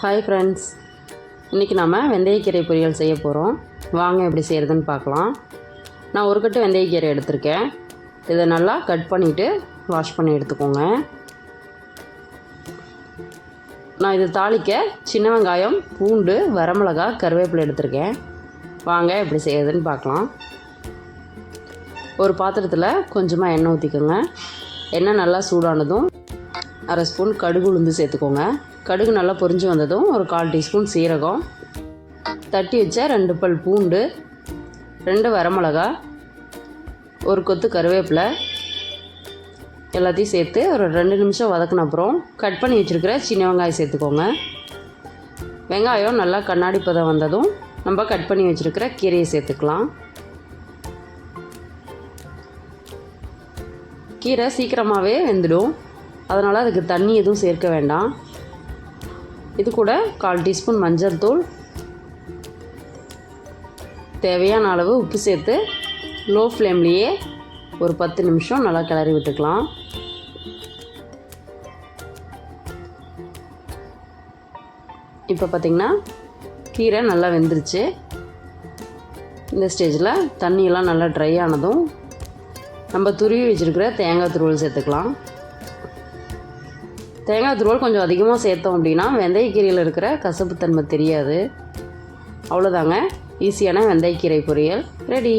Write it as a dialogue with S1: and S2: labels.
S1: Hi friends இன்றைக்கி நாம் வெந்தயக்கீரை பொரியல் செய்ய போகிறோம் வாங்க எப்படி செய்கிறதுன்னு பார்க்கலாம். நான் ஒரு கட்டு வெந்தயக்கீரை எடுத்திருக்கேன். இதை நல்லா கட் பண்ணிவிட்டு வாஷ் பண்ணி எடுத்துக்கோங்க. நான் இது தாளிக்க சின்ன வெங்காயம் பூண்டு வரமிளகா கருவேப்பிலை எடுத்திருக்கேன். வாங்க எப்படி செய்கிறதுன்னு பார்க்கலாம். ஒரு பாத்திரத்தில் கொஞ்சமாக எண்ணெய் ஊற்றிக்கோங்க எண்ணெய் நல்லா சூடானதும் அரை ஸ்பூன் கடுகு உளுந்து சேர்த்துக்கோங்க. கடுகு நல்லா பொரிஞ்சு வந்ததும் ஒரு கால் டீஸ்பூன் சீரகம். தட்டி வச்ச ரெண்டு பல் பூண்டு ரெண்டு வரமிளகா ஒரு கொத்து கருவேப்பிலை. எல்லாத்தையும் சேர்த்து ஒரு ரெண்டு நிமிஷம் வதக்கின அப்புறம் கட் பண்ணி வச்சுருக்கிற சின்ன வெங்காயம் சேர்த்துக்கோங்க. வெங்காயம் நல்லா கண்ணாடி பதம் வந்ததும் நம்ம கட் பண்ணி வச்சுருக்கிற கீரையை சேர்த்துக்கலாம். கீரை சீக்கிரமாகவே வெந்துடும். அதனால் அதுக்கு தண்ணி எதுவும் சேர்க்க வேண்டாம். இது கூட கால் டீஸ்பூன் மஞ்சள் தூள். தேவையான அளவு உப்பு சேர்த்து லோ ஃப்ளேம்லேயே ஒரு பத்து நிமிஷம் நல்லா கிளறி விட்டுக்கலாம். இப்போ பார்த்திங்கன்னா கீரை நல்லா வெந்துருச்சு. இந்த ஸ்டேஜில் தண்ணியெல்லாம் நல்லா ட்ரை ஆனதும் நம்ம துருவி வச்சுருக்கிற தேங்காய் துருவல் சேர்த்துக்கலாம். தேங்காய் துருவல் கொஞ்சம் அதிகமாக சேர்த்தோம் அப்படின்னா வெந்தயக்கீரையில் இருக்கிற கசப்புத்தன்மை தெரியாது. அவ்வளோதாங்க ஈஸியான வெந்தயக்கீரை பொரியல். ரெடி